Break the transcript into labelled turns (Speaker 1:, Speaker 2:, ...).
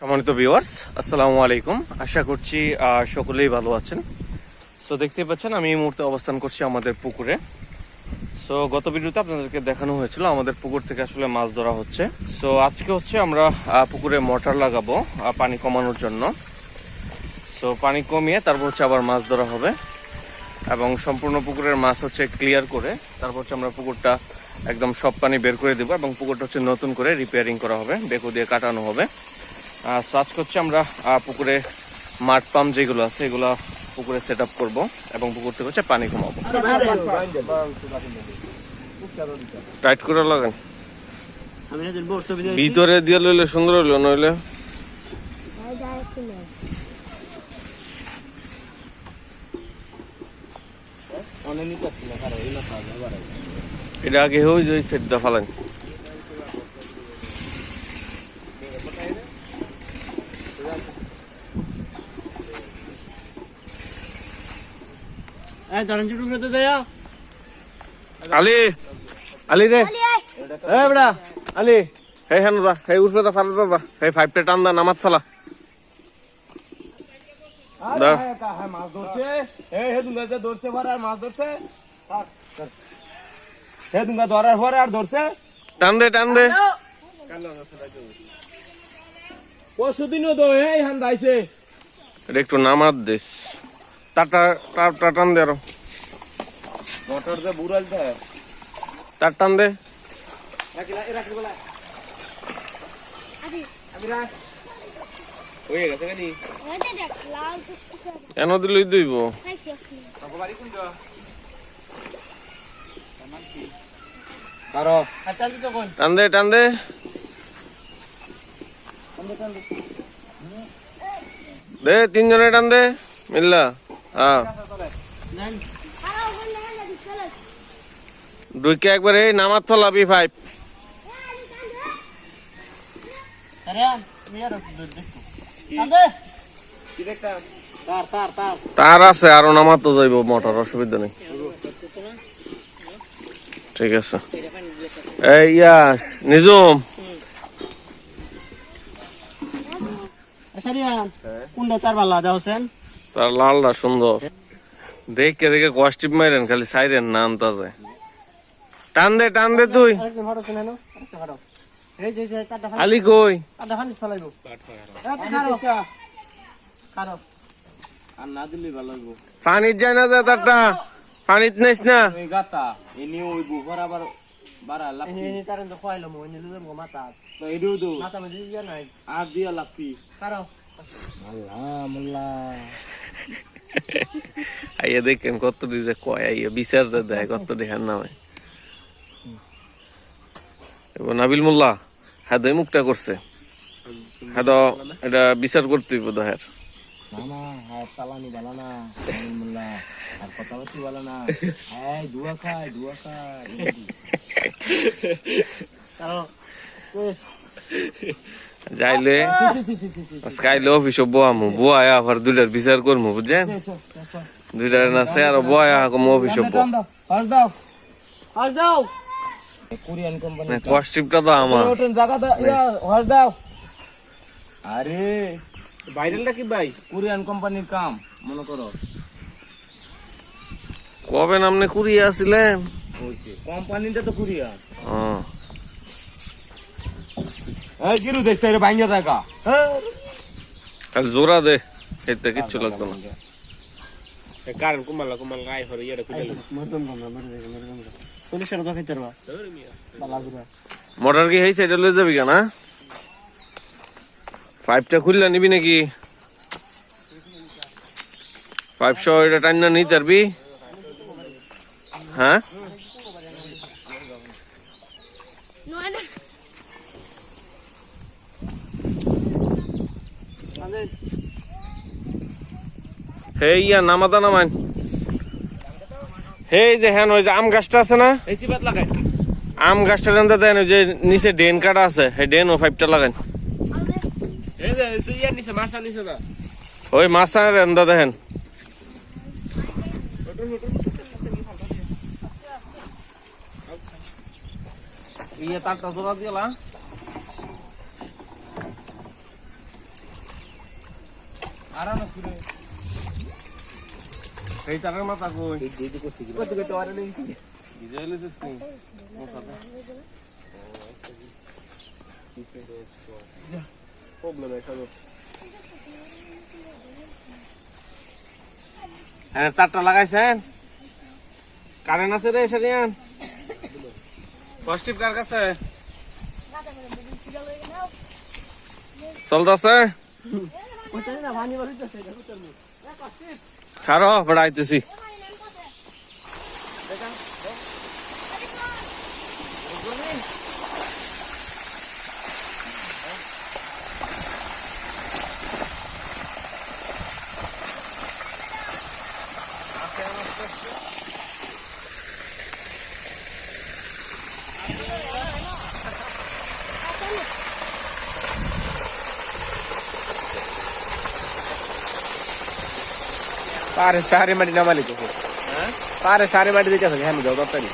Speaker 1: সম্মানিত ভিউয়ার্স আসসালামু আলাইকুম। আশা করছি সকলেই ভালো আছেন। সো দেখতেই পাচ্ছেন, আমি এই মুহূর্তে অবস্থান করছি আমাদের পুকুরে। সো গত ভিডিওতে আপনাদেরকে দেখানো হয়েছিল, আমাদের পুকুর থেকে আসলে মাছ ধরা হচ্ছে। সো আজকে হচ্ছে আমরা পুকুরে মোটর লাগাবো পানি কমানোর জন্য। সো পানি কমিয়ে তারপর হচ্ছে আবার মাছ ধরা হবে। এবং সম্পূর্ণ পুকুরের মাছ হচ্ছে ক্লিয়ার করে, তারপর হচ্ছে আমরা পুকুরটা একদম সব পানি বের করে দেবো এবং পুকুরটা হচ্ছে নতুন করে রিপেয়ারিং করা হবে, বেকু দিয়ে কাটানো হবে। সার্চ করছি আমরা পুকুরে মাঠ পাম্প যেগুলো আছে, এগুলো পুকুরে সেট আপ করব এবং পুকুর থেকে হচ্ছে পানি কমাবো টাইট করে লাগান। ভিতরে দিয়ে লইলে সুন্দর হইল, নইলে এটা আগে হয়ে যায় সেটটা ফালান
Speaker 2: এই ধরেন ছোট করে দেয়া
Speaker 1: আলি আলি রে। এ বড়া আলি। হে হেন যা হে উঠবে যা ফালা যা হে ফাইভটা টান দা নামাজ ফালা। দা।
Speaker 2: হ্যাঁ মাছ ধরছে। হে হে দুঙ্গা যে ধরছে পরে আর মাছ ধরছে। হে দুঙ্গা ধরার পরে আর ধরছে।
Speaker 1: টান দে টান দে।
Speaker 2: পরশু দিনও তো এই হান দাইছে।
Speaker 1: এটা একটু নামাজ দিস তারটা তারটা টান দে আরও।
Speaker 2: মোটর যে বুড়াল দেয়
Speaker 1: তার টান দে
Speaker 2: রাখিলা এ রাখি বলা। আমি রাখ গেছে কেনি?
Speaker 1: দিলই দইব? টান দে টান দে। দে, তিনজনে টান দে, মিল্লা। হ্যাঁ. দুইকে একবারে এই ফাইভ
Speaker 2: দেখো আন্দে কি দেখতা তার
Speaker 1: আছে, আরও নামাজ তো যাইব মোটর, অসুবিধা নেই। ঠিক আছে। এই ইয়াস নিজুম
Speaker 2: কোনটা তার ভালো দা হোসেন
Speaker 1: তার লালটা সুন্দর। দেখে দেখে কষ্টিপ মাইরেন খালি সাইরেন না আনতা যায় টান দে টান দে তুই। আলি কই? পানির যায় না যায় তারটা। পানিত নেস না।
Speaker 2: আর দিয়া লাপি কারও
Speaker 1: আইয়া দেখেন কত দিছে কয় আইয়া বিচার যে দেয় কত দেখার নামে এবার নাবিল মোল্লা হ্যাঁ দই মুখটা করছে। হ্যাঁ তো এটা বিচার করতে হইব দহের
Speaker 2: না
Speaker 1: যাইলে আজকে আইলে অফিসে বোয়ামু বোয়া আবার দুইটার বিচার বুঝছেন দুইটার না সে আর বোয়া কম অফিসে তো আমার
Speaker 2: ওটেন জায়গা দাও হাস দাও আরে ভাইরালটা কি ভাই? কোরিয়ান কোম্পানির কাম মনে করো।
Speaker 1: কবে নামনে কুড়িয়ে আসিলেন?
Speaker 2: কোম্পানিটা তো কোরিয়ান
Speaker 1: হ্যাঁ
Speaker 2: গিরু ভাঙ্গা থাকা। হ্যাঁ?
Speaker 1: দে এতে কিচ্ছু লাগতো না।
Speaker 2: কারণ কুমালা কুমাল গাই হরে ইয়াটা কুইলা মরদম না মরদম মরদম চল্লিশ টাকা খাইতে পারবা
Speaker 1: মোটর কি হয়েছে এটা লয়ে যাবি কেনা পাইপটা খুললে নিবি নাকি? পাইপ সহ এটা টাইম না নিতে পারবি হ্যাঁ? হে ইয়া নামাদা নামান হে যে হ্যাঁ ওই যে আম গাছটা আছে না? আম গাছটা জানতে দেন ওই যে নিচে ডেন কাটা আছে সেই ডেন ও পাইপটা লাগান ওই মাছ রান্দা দেখেন
Speaker 2: ইয়া তারটা জোড়া দিলা
Speaker 3: আরাম সুরে
Speaker 1: এই তারের মাথা কই
Speaker 3: কত কত আর নেই
Speaker 1: ভিজে এলেছিস তুই মশাটা
Speaker 3: প্রবলেম এটা
Speaker 1: হ্যাঁ তারটা লাগাইছেন কারেন্ট আছে রে সেরিয়ান পজিটিভ কার কাছে চলতেছে
Speaker 3: ওটা না ভানি বলি পারে সারে মাটি নামালি তো পারে সারে মাটি দিতে হ্যাঁ যাও দত্তারি